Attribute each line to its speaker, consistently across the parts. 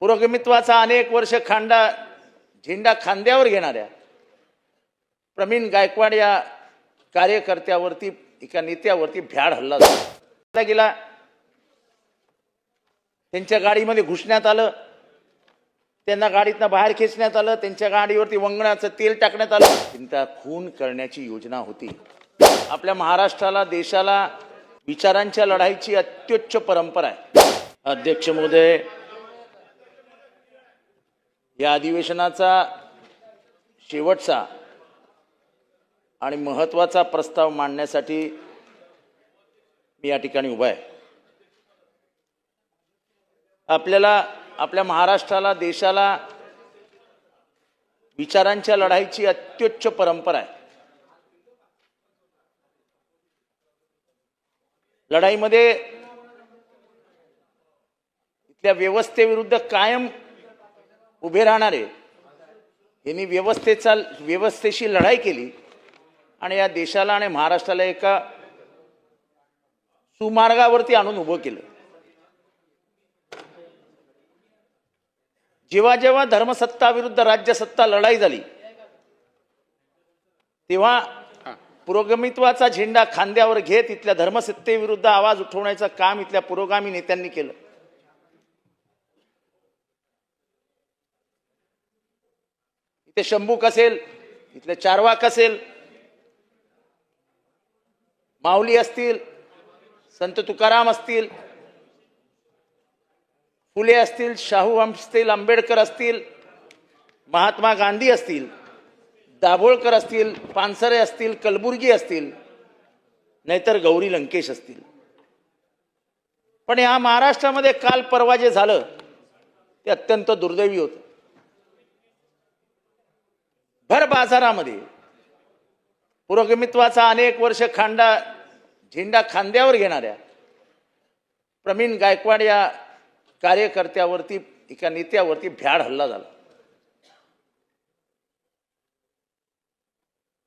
Speaker 1: पुरोगमित्वाचा अनेक वर्ष खांडा झेंडा खांद्यावर घेणाऱ्या प्रवीण गायकवाड या कार्यकर्त्यावरती एका नेत्यावरती भ्याड हल्ला झाला. गेला त्यांच्या गाडीमध्ये घुसण्यात आलं त्यांना गाडीतनं बाहेर खेचण्यात आलं त्यांच्या गाडीवरती वंगणाचं तेल टाकण्यात आलं. त्यांचा खून करण्याची योजना होती. आपल्या महाराष्ट्राला देशाला विचारांच्या लढाईची अत्युच्च परंपरा आहे. अध्यक्ष महोदय या अधिवेशनाचा शेवटचा आणि महत्त्वाचा प्रस्ताव मांडण्यासाठी मी या ठिकाणी उभा आहे. आपल्याला आपल्या महाराष्ट्राला देशाला विचारांच्या लढाईची अत्युच्च परंपरा आहे. लढाईमध्ये इथल्या व्यवस्थेविरुद्ध कायम उभे राहणारे यांनी व्यवस्थेचा व्यवस्थेशी लढाई केली आणि या देशाला आणि महाराष्ट्राला एका सुमार्गावरती आणून उभं केलं. जेव्हा जेव्हा धर्मसत्ता विरुद्ध राज्यसत्ता लढाई झाली तेव्हा पुरोगमित्वाचा झेंडा खांद्यावर घेत इथल्या धर्मसत्तेविरुद्ध आवाज उठवण्याचं काम इथल्या पुरोगामी नेत्यांनी केलं. इथे शंभूक असेल इथले चारवाक असेल माऊली असतील संत तुकाराम असतील फुले असतील शाहू असतील आंबेडकर असतील महात्मा गांधी असतील दाभोळकर असतील पानसरे असतील कलबुर्गी असतील नाहीतर गौरी लंकेश असतील. पण या महाराष्ट्रामध्ये काल परवा जे झालं ते अत्यंत दुर्दैवी होतं. भर बाजारामध्ये. पुरोगमित्वाचा अनेक वर्ष खांडा झेंडा खांद्यावर घेणाऱ्या प्रवीण गायकवाड या कार्यकर्त्यावरती एका नेत्यावरती भ्याड हल्ला झाला.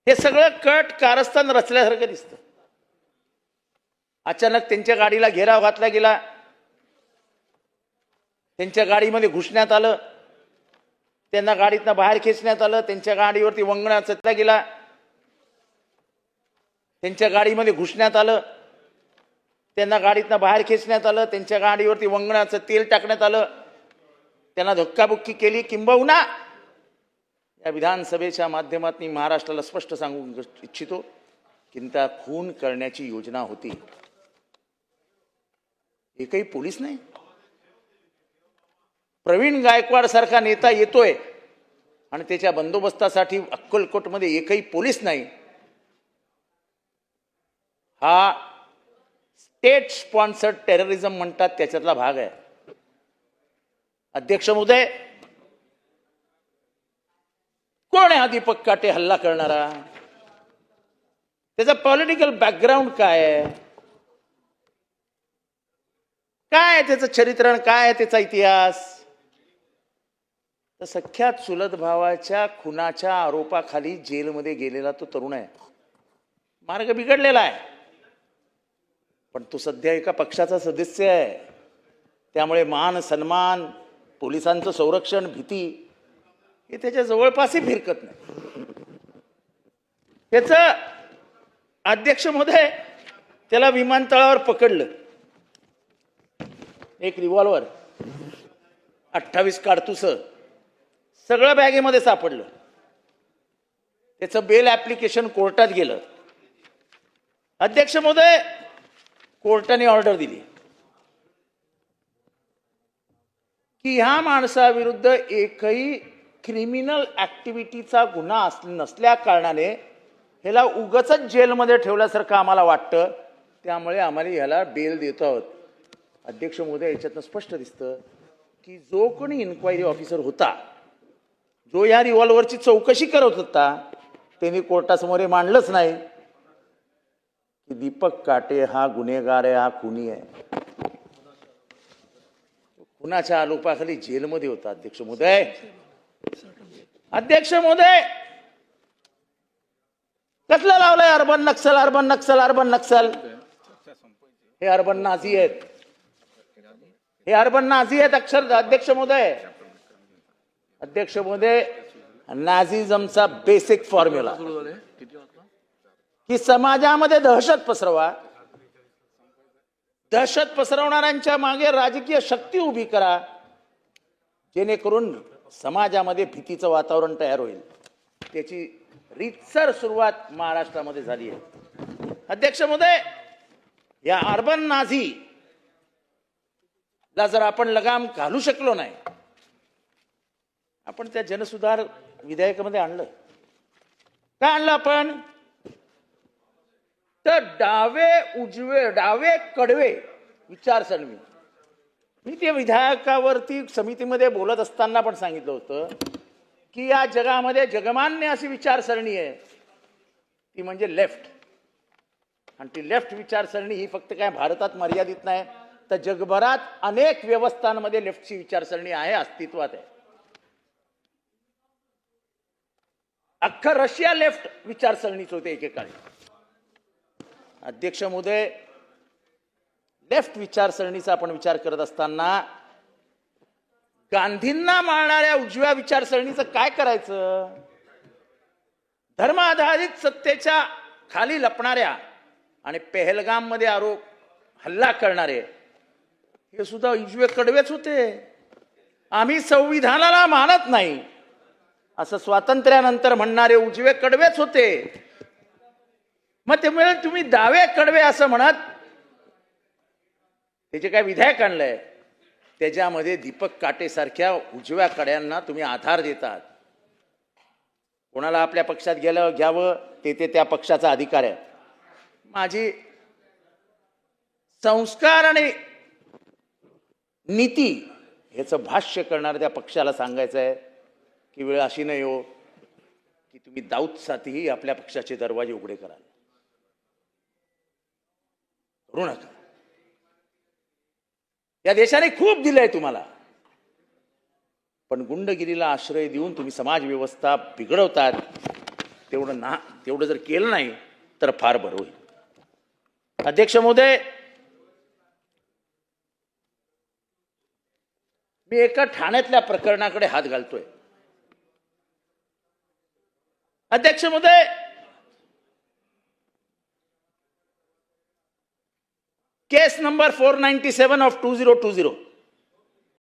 Speaker 1: हे सगळं कट कारस्थान रचल्यासारखं दिसतं. अचानक त्यांच्या गाडीला घेराव घातला गेला. त्यांच्या गाडीमध्ये घुसण्यात आलं. त्यांना गाडीतनं बाहेर खेचण्यात आलं त्यांच्या गाडीवरती वंगणाचा गेला. त्यांच्या गाडीमध्ये घुसण्यात आलं. त्यांना गाडीतनं बाहेर खेचण्यात आलं त्यांच्या गाडीवरती वंगणाचं तेल टाकण्यात आलं. त्यांना धक्काबुक्की केली किंबहुना या विधानसभेच्या माध्यमातून महाराष्ट्राला स्पष्ट सांगू इच्छितो की त्या खून करण्याची योजना होती. एकही पोलीस नाही. प्रवीण गायकवाड सारखा नेता येतोय आणि त्याच्या बंदोबस्तासाठी अक्कलकोटमध्ये एकही पोलीस नाही. हा स्टेट स्पॉन्सर्ड टेररिझम म्हणतात त्याच्यातला भाग आहे. अध्यक्ष महोदय कोण आहे हा दीपक काटे हल्ला करणारा? त्याचा पॉलिटिकल बॅकग्राऊंड काय आहे? काय आहे त्याचं चरित्रण? काय आहे त्याचा इतिहास? तर सख्या चुलत भावाच्या खुनाच्या आरोपाखाली जेलमध्ये गेलेला तो तरुण आहे. मार्ग बिघडलेला आहे. पण तो सध्या एका पक्षाचा सदस्य आहे. त्यामुळे मान सन्मान पोलिसांचं संरक्षण भीती हे त्याच्या जवळपासही फिरकत नाही. त्याचं अध्यक्ष महोदय त्याला विमानतळावर पकडलं. एक रिव्हॉल्वर अठ्ठावीस काडतुस. सगळं बॅगेमध्ये सापडलं. त्याचं बेल ऍप्लिकेशन कोर्टात गेलं. अध्यक्ष महोदय कोर्टाने ऑर्डर दिली. की ह्या माणसाविरुद्ध एकही क्रिमिनल ऍक्टिव्हिटीचा गुन्हा अस नसल्या कारणाने ह्याला उगच जेलमध्ये ठेवल्यासारखं आम्हाला वाटतं. त्यामुळे आम्हाला ह्याला बेल देतो आहोत. अध्यक्ष महोदय याच्यातनं स्पष्ट दिसतं की जो कोणी इन्क्वायरी ऑफिसर होता जो या रिव्हॉल्वरची चौकशी करत होता त्यांनी कोर्टासमोर हे मांडलंच नाही. की दीपक काटे हा गुन्हेगार आहे हा खुनी आहे. खुनाच्या आलोपाखाली जेलमध्ये होता अध्यक्ष महोदय. अध्यक्ष महोदय! कसलं लावलंय urban Naxal urban Naxal urban Naxal हे अर्बन नाझी आहेत. हे अर्बन नाझी आहेत अक्षर अध्यक्ष महोदय. अध्यक्षमध्ये नाझिझमचा बेसिक फॉर्म्युला. की समाजामध्ये दहशत पसरवा. दहशत पसरवणाऱ्यांच्या मागे राजकीय शक्ती उभी करा. जेणेकरून समाजामध्ये भीतीचं वातावरण तयार होईल. त्याची रीतसर सुरुवात महाराष्ट्रामध्ये झाली आहे. अध्यक्षमध्ये या अर्बन नाझी ला जर आपण लगाम घालू शकलो नाही आपण त्या जनसुधार विधेयकामध्ये आणलं. काय आणलं आपण? तर डावे उजवे डावे कडवे विचारसरणी. मी त्या विधायकावरती समितीमध्ये बोलत असताना पण सांगितलं होतं की या जगामध्ये जगमान्य अशी विचारसरणी आहे. ती म्हणजे लेफ्ट. आणि ती लेफ्ट विचारसरणी ही फक्त काय भारतात मर्यादित नाही तर जगभरात अनेक व्यवस्थांमध्ये लेफ्टची विचारसरणी आहे अस्तित्वात आहे. अख्खा रशिया लेफ्ट विचारसरणीच होते एकेकाळी. अध्यक्ष महोदय लेफ्ट विचारसरणीचा आपण विचार करत असताना गांधींना मारणाऱ्या उजव्या विचारसरणीचं काय करायचं? धर्म आधारित सत्तेच्या खाली लपणाऱ्या आणि पेहलगाममध्ये आरोप हल्ला करणारे हे सुद्धा उजवे कडवेच होते. आम्ही संविधानाला मानत नाही. असं स्वातंत्र्यानंतर म्हणणारे उजवे कडवेच होते. मग त्यामुळे तुम्ही दावे कडवे असं म्हणत त्याचे काय विधायक आणलंय त्याच्यामध्ये दीपक काटेसारख्या उजव्या कड्यांना तुम्ही आधार देतात. कोणाला आपल्या पक्षात गेलं घ्यावं ते ते त्या पक्षाचा अधिकार आहे. माझी संस्कार आणि नीती ह्याचं भाष्य करणाऱ्या त्या पक्षाला सांगायचं आहे की वेळ अशी नाही हो की तुम्ही दाऊदसाठीही आपल्या पक्षाचे दरवाजे उघडे कराल. करू नका. या देशाने खूप दिलंय तुम्हाला. पण गुंडगिरीला आश्रय देऊन तुम्ही समाज व्यवस्था बिघडवतात तेवढं ना तेवढं जर केलं नाही तर फार बरं होईल. अध्यक्ष महोदय मी एका ठाण्यातल्या प्रकरणाकडे हात घालतोय. अध्यक्ष महोदय. Case number four ninety seven of two zero two zero.